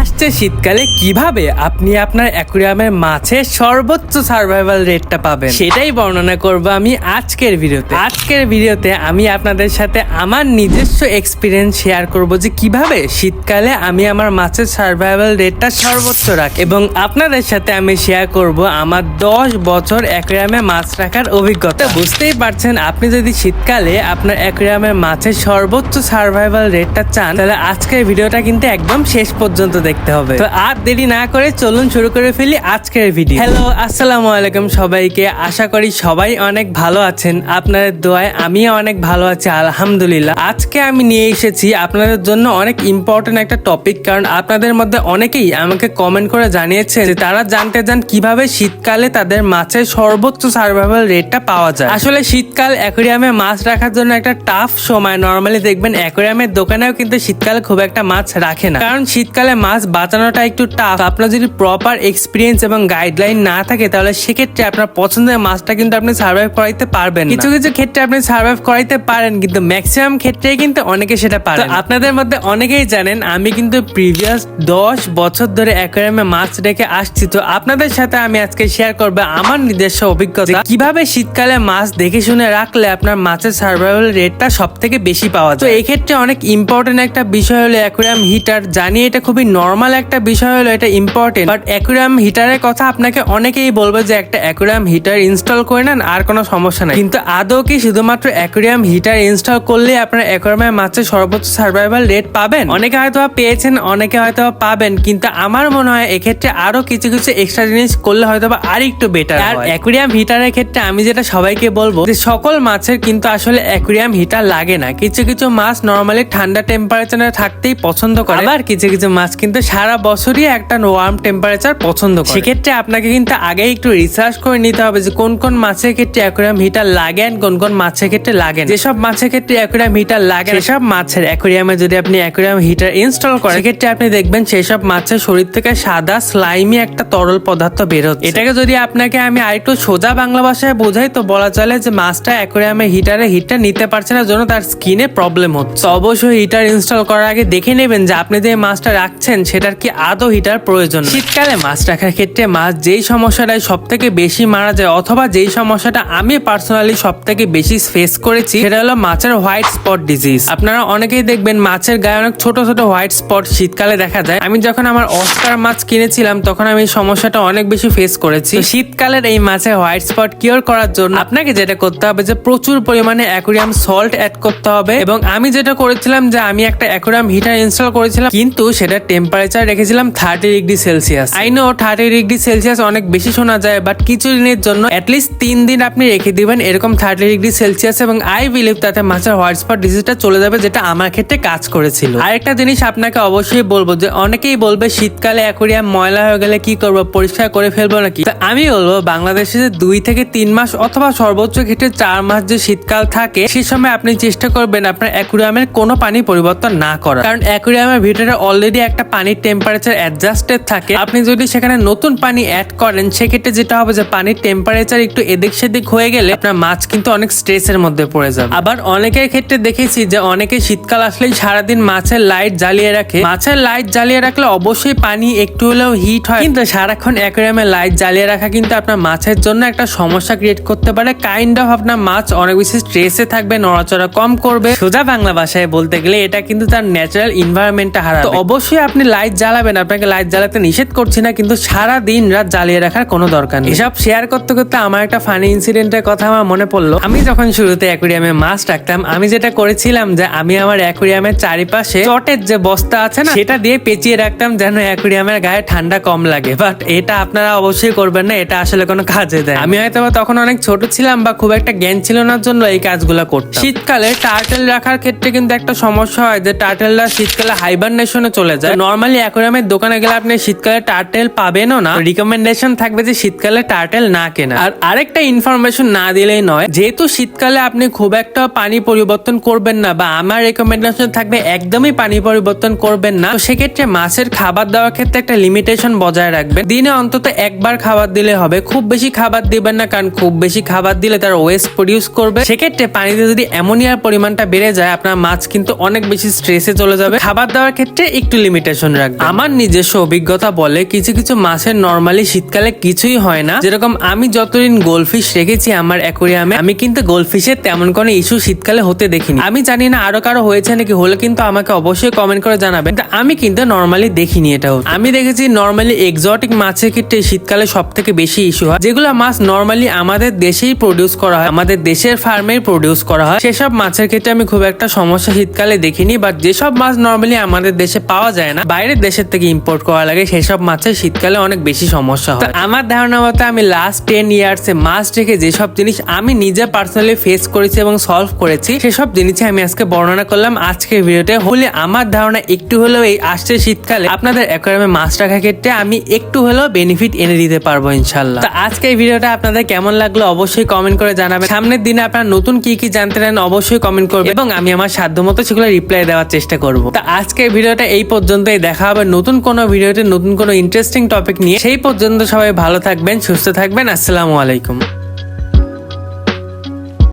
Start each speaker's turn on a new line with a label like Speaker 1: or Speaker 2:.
Speaker 1: más আসছে শীতকালে কীভাবে আপনি আপনার অ্যাকুরিয়ামের মাছের সর্বোচ্চ সার্ভাইভাল রেটটা পাবেন? সেটাই বর্ণনা করব আমি আজকের ভিডিওতে। আজকের ভিডিওতে আমি আপনাদের সাথে আমার নিজস্ব এক্সপিরিয়েন্স শেয়ার করব যে কীভাবে শীতকালে আমি আমার মাছের সার্ভাইভাল রেটটা সর্বোচ্চ রাখি। এবং আপনাদের সাথে আমি শেয়ার করব আমার দশ বছর অ্যাকুরিয়ামে মাছ রাখার অভিজ্ঞতা। বুঝতেই পারছেন, আপনি যদি শীতকালে আপনার অ্যাকুরিয়ামের মাছের সর্বোচ্চ সার্ভাইভাল রেটটা চান, তাহলে আজকের ভিডিওটা কিন্তু একদম শেষ পর্যন্ত দেখতে হবে। তো আর দেরি না করে চলুন শুরু করে ফেলি আজকের ভিডিও হ্যালো আসসালামু আলাইকুম সবাইকে। আশা করি সবাই অনেক ভালো আছেন। আপনাদের দোয়ায় আমিও অনেক ভালো আছি, আলহামদুলিল্লাহ। আজকে আমি নিয়ে এসেছি আপনাদের জন্য অনেক ইম্পর্টেন্ট একটা টপিক কারণ আপনাদের মধ্যে অনেকেই আমাকে কমেন্ট করে জানিয়েছে যে তারা জানতে চান কীভাবে শীতকালে তাদের মাছের সর্বোচ্চ সার্ভাইভাল রেটটা পাওয়া যায়। আসলে শীতকাল অ্যাকোরিয়ামে মাছ রাখার জন্য একটা টাফ সময়। নর্মালি দেখবেন অ্যাকোরিয়ামের দোকানেও কিন্তু শীতকালে খুব একটা মাছ রাখে না। কারণ শীতকালে মাছ বাঁচানোটা একটু টাফ আপনার যদি প্রপার এক্সপিরিয়েন্স এবং গাইডলাইন না থাকে তাহলে সেক্ষেত্রে আপনার পছন্দের মাছটা কিন্তু আপনি সার্ভাইভ করাইতে পারবেন কিছু কিছু ক্ষেত্রে আপনি সার্ভাইভ করাইতে পারেন কিন্তু ম্যাক্সিমাম ক্ষেত্রেই কিন্তু অনেকে সেটা পারে আপনাদের মধ্যে অনেকেই জানেন আমি কিন্তু প্রিভিয়াস দশ বছর ধরে অ্যাকোয়ারিয়ামে মাছ রেখে আসছি। তো আপনাদের সাথে আমি আজকে শেয়ার করব আমার নিজস্ব অভিজ্ঞতা। কীভাবে শীতকালে মাছ দেখে শুনে রাখলে আপনার মাছের সার্ভাইভাল রেটটা সব থেকে বেশি পাওয়া যায়। তো এক্ষেত্রে অনেক ইম্পর্টেন্ট একটা বিষয় হলো অ্যাকোয়ারিয়াম হিটার জানি এটা খুবই নর্মাল একটা বিষয় হলো এটা ইম্পর্টেন্ট বাট অ্যাকোয়ারিয়াম হিটারের কথা আপনাকে অনেকেই বলবে যে একটা অ্যাকোয়ারিয়াম হিটার ইনস্টল করে নেন আর কোনো সমস্যা নাই। কিন্তু আদৌ কি শুধুমাত্র অ্যাকোয়ারিয়াম হিটার ইনস্টল করলে আপনার অ্যাকোয়ারিয়ামের মাছের সর্বোচ্চ সার্ভাইভাল রেট পাবেন? অনেকে হয়তো পেয়েছেন অনেকে হয়তো পাবেন কিন্তু আমার মনে হয় এক্ষেত্রে আরও কিছু কিছু এক্সট্রা জিনিস করলে হয়তো বা আর একটু বেটার আর অ্যাকুরিয়াম হিটারের ক্ষেত্রে আমি যেটা সবাইকে বলব যে সকল মাছের কিন্তু আসলে অ্যাকুরিয়াম হিটার লাগে না। কিছু কিছু মাছ নর্মালি ঠান্ডা টেম্পারেচারে থাকতেই পছন্দ করে। আবার কিছু কিছু মাছ কিন্তু সারা বছরই একটা ওয়ার্ম টেম্পারেচার পছন্দ করে। সেক্ষেত্রে আপনাকে কিন্তু আগে একটু রিসার্চ করে নিতে হবে যে কোন কোন মাছের ক্ষেত্রে অ্যাকোরিয়াম হিটার লাগে কোন কোন মাছের ক্ষেত্রে লাগে যেসব মাছের ক্ষেত্রে অ্যাকোরিয়াম হিটার লাগে সেসব মাছের অ্যাকোরিয়ামে যদি আপনি অ্যাকোয়ারিয়াম হিটার ইনস্টল করেন সেক্ষেত্রে আপনি দেখবেন সেসব মাছের শরীর থেকে সাদা স্লাইমি একটা তরল পদার্থ বের হচ্ছে। এটাকে যদি আপনাকে আমি আরেকটু সোজা বাংলা ভাষায় বোঝাই তো বলা চলে যে মাছটা অ্যাকোয়ারিয়ামে হিটারে হিটটা নিতে পারছে না জন্য তার স্কিনে প্রবলেম হচ্ছে। অবশ্যই হিটার ইনস্টল করার আগে দেখে নেবেন যে আপনি যে মাছটা রাখছেন সেটার কি আদৌ হিটার প্রয়োজন? শীতকালে মাছ রাখার ক্ষেত্রে মাছ যেই সমস্যাটায় সব থেকে বেশি মারা যায় অথবা যেই সমস্যাটা আমি পার্সোনালি সব থেকে বেশি ফেস করেছি, সেটা হলো মাছের হোয়াইট স্পট ডিজিজ। আপনারা অনেকেই দেখবেন মাছের গায়ে অনেক ছোট ছোট হোয়াইট স্পট শীতকালে দেখা যায়। আমি যখন আমার অস্কার মাছ কিনেছিলাম, তখন আমি এই সমস্যাটা অনেক বেশি ফেস করেছি। শীতকালের এই মাছের হোয়াইট স্পট কিওর করার জন্য আপনাকে যেটা করতে হবে যে প্রচুর পরিমাণে অ্যাকুরিয়াম সল্ট অ্যাড করতে হবে। এবং আমি যেটা করেছিলাম যে আমি একটা অ্যাকুরিয়াম হিটার ইনস্টল করেছিলাম, কিন্তু সেটা টেম্পারেচার রেখেছিলাম thirty degree Celsius I know thirty degree Celsius অনেক বেশি শোনা যায় বাট কিছু দিনের জন্য অ্যাটলিস্ট তিন দিন আপনি রেখে দিবেন এরকম থার্টি ডিগ্রি সেলসিয়াস এবং আই বিলিভ তাতে মাছের হোয়াইট স্পট ডিজিজটা চলে যাবে, যেটা আমার ক্ষেত্রে কাজ করেছিল। আরেকটা জিনিস আপনাকে অবশ্যই বলব যে অনেকেই বলবে শীতকালে অ্যাকুরিয়াম ময়লা হয়ে গেলে কি করব, পরিষ্কার করে ফেলব নাকি? আমি বলব বাংলাদেশে যে দুই থেকে তিন মাস অথবা সর্বোচ্চ ক্ষেত্রে চার মাস যে শীতকাল থাকে সেই সময় আপনি চেষ্টা করবেন আপনার অ্যাকুরিয়ামের কোনো পানি পরিবর্তন না করা কারণ অ্যাকুরিয়ামের ভিতরে অলরেডি একটা পানির টেম্পারেচার অ্যাডজাস্টেড থাকে, আপনি যদি সেখানে নতুন পানি অ্যাড করেন, সেক্ষেত্রে যেটা হবে যে পানির টেম্পারেচার একটু এদিক সেদিক হয়ে গেলে আপনার মাছ কিন্তু অনেক স্ট্রেসের মধ্যে পড়ে যাবে। আবার অনেকের ক্ষেত্রে দেখেছি যে অনেকে শীতকাল আসলেই সারাদিন মাছের লাইট জ্বালিয়ে রাখে। মাছের লাইট জ্বালিয়ে রাখলে অবশ্যই পানি একটু হলেও হিট হয়। কিন্তু সারাক্ষণ অ্যাকোয়ারিয়ামে লাইট জ্বালিয়ে রাখা কিন্তু আপনার মাছের জন্য একটা সমস্যা ক্রিয়েট করতে পারে। কাইন্ড অফ আপনার মাছ অনেক বেশি স্ট্রেসে থাকবে, নড়াচড়া কম করবে। সোজা বাংলা ভাষায় বলতে গেলে এটা কিন্তু তার ন্যাচারাল ইনভায়রনমেন্টটা হারাবে। অবশ্যই আপনি লাইট জ্বালাবেন, আপনাকে লাইট জ্বালাতে নিষেধ করছি না, কিন্তু সারা দিন রাত জ্বালিয়ে রাখার কোনো দরকার নেই। এসব শেয়ার করতে করতে আমার একটা ফানি ইনসিডেন্টের কথা আমার মনে পড়ল। আমি যখন শুরুতে অ্যাকুরিয়ামে মাছ রাখতাম, আমি যেটা করেছিলাম যে আমি আমার অ্যাকুরিয়ামের চারিপাশে চটের যে বস্তা আছে না, সেটা দিয়ে পেঁচিয়ে রাখতাম যেন অ্যাকুরিয়ামের গায়ে ঠান্ডা কম লাগে। বাট এটা আপনারা অবশ্যই করবেন না, এটা আসলে কোনো কাজে দেয় আমি হয়তো তখন অনেক ছোট ছিলাম বা খুব একটা জ্ঞান ছিল না জন্য এই কাজগুলো করতাম। শীতকালে টার্টেল রাখার ক্ষেত্রে কিন্তু একটা সমস্যা হয় যে টার্টেলরা শীতকালে হাইবারনেশনে চলে যায়। নর্মালি অ্যাকুরিয়ামের দোকানে গেলে আপনি শীতকালে টার্টেল পাবেনও না। রিকমেন্ডেশন থাকবে যে শীতকালে টার্টেল না কেনা। আর আরেকটা ইনফরমেশন না দিলেই নয়, যেহেতু শীতকালে আপনি খুব একটা পানি পরিবর্তন করবেন না বা আমার রেকমেন্ডেশন থাকবে একদমই পানি পরিবর্তন করবেন না সেক্ষেত্রে মাছের খাবার দেওয়ার ক্ষেত্রে একটা লিমিটেশন বজায় রাখবেন। দিনে অন্তত একবার খাবার দিলে হবে। খুব বেশি খাবার দিবেন না, কারণ খুব বেশি খাবার দিলে তার ওয়েস্ট প্রডিউস করবে। সেক্ষেত্রে পানিতে যদি অ্যামোনিয়ার পরিমাণটা বেড়ে যায়, আপনার মাছ কিন্তু অনেক বেশি স্ট্রেসে চলে যাবে। খাবার দেওয়ার ক্ষেত্রে একটু লিমিটেশন রাখবেন। রাখবেন আমার নিজস্ব অভিজ্ঞতা বলে কিছু কিছু মাছের নর্মালি শীতকালে কিছুই হয় না। যেরকম আমি যতদিন গোলফিশ রেখেছি আমার অ্যাকোরিয়ামে, আমি কিন্তু গোলফিশের তেমন কোনো ইস্যু শীতকালে হতে দেখিনি। আমি জানি না আরও কারও হয়েছে নাকি, হলে কিন্তু আমাকে অবশ্যই কমেন্ট করে জানাবেন। আমি কিন্তু নর্মালি দেখিনি এটা হতে। আমি দেখেছি নর্মালি এক্সোটিক মাছের ক্ষেত্রে শীতকালে সব থেকে বেশি ইস্যু হয়। যেগুলো মাছ নর্মালি আমাদের দেশেই প্রডিউস করা হয়, আমাদের দেশের ফার্মেই প্রডিউস করা হয়। সেসব মাছের ক্ষেত্রে আমি খুব একটা সমস্যা শীতকালে দেখিনি বাট যেসব মাছ নর্মালি আমাদের দেশে পাওয়া যায় না, বাইরের দেশের থেকে ইম্পোর্ট করা লাগে, সেসব মাছের শীতকালে অনেক বেশি সমস্যা হয়। আমার ধারণা মতে আমি লাস্ট টেন ইয়ার্স মাছ রেখে যেসব জিনিস আমি নিজে পার্সোনালি ফেস করেছি এবং সলভ করেছি, সেসব জিনিসই আমি আজকে বর্ণনা করলাম আজকের ভিডিওতে। হলে আমার ধারণা একটু হলেও এই আসছে শীতকালে, আপনাদের অ্যাকোয়ারিয়ামে মাছ রাখার ক্ষেত্রে আমি একটু হলেও বেনিফিট এনে দিতে পারব ইনশাল্লাহ তো আজকে এই ভিডিওটা আপনাদের কেমন লাগল অবশ্যই কমেন্ট করে জানাবেন। সামনের দিনে আপনারা নতুন কি কি জানতে চান অবশ্যই কমেন্ট করবেন। এবং আমি আমার সাধ্য মতো সেগুলো রিপ্লাই দেওয়ার চেষ্টা করব। তো আজকের ভিডিওটা এই পর্যন্তই, দেখা হবে নতুন কোনো ভিডিওতে নতুন কোনো ইন্টারেস্টিং টপিক নিয়ে সেই পর্যন্ত সবাই ভালো থাকবেন, সুস্থ থাকবেন। আসসালামু আলাইকুম।